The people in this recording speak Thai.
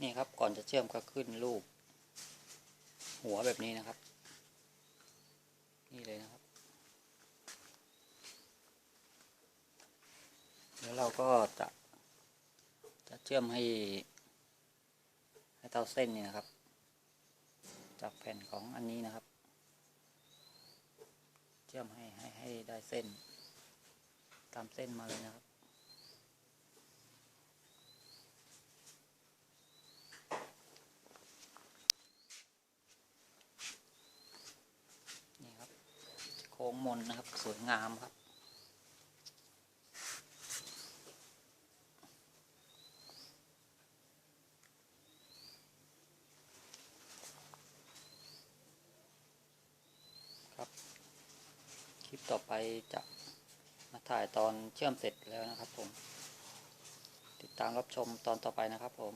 นี่ครับก่อนจะเชื่อมก็ขึ้นรูป หัวแบบนี้นะครับ นี่เลยนะครับ แล้วเราก็จะ จะเชื่อมให้ ให้เท่าเส้นนี่นะครับ จากแผ่นของอันนี้นะครับ เชื่อมให้ให้ให้ได้เส้น ตามเส้นมาเลยนะครับ นี่ครับ โค้งมนนะครับ สวยงามครับ ครับ คลิปต่อไปจะมาถ่ายตอนเชื่อมเสร็จแล้วนะครับผม ติดตามรับชมตอนต่อไปนะครับผม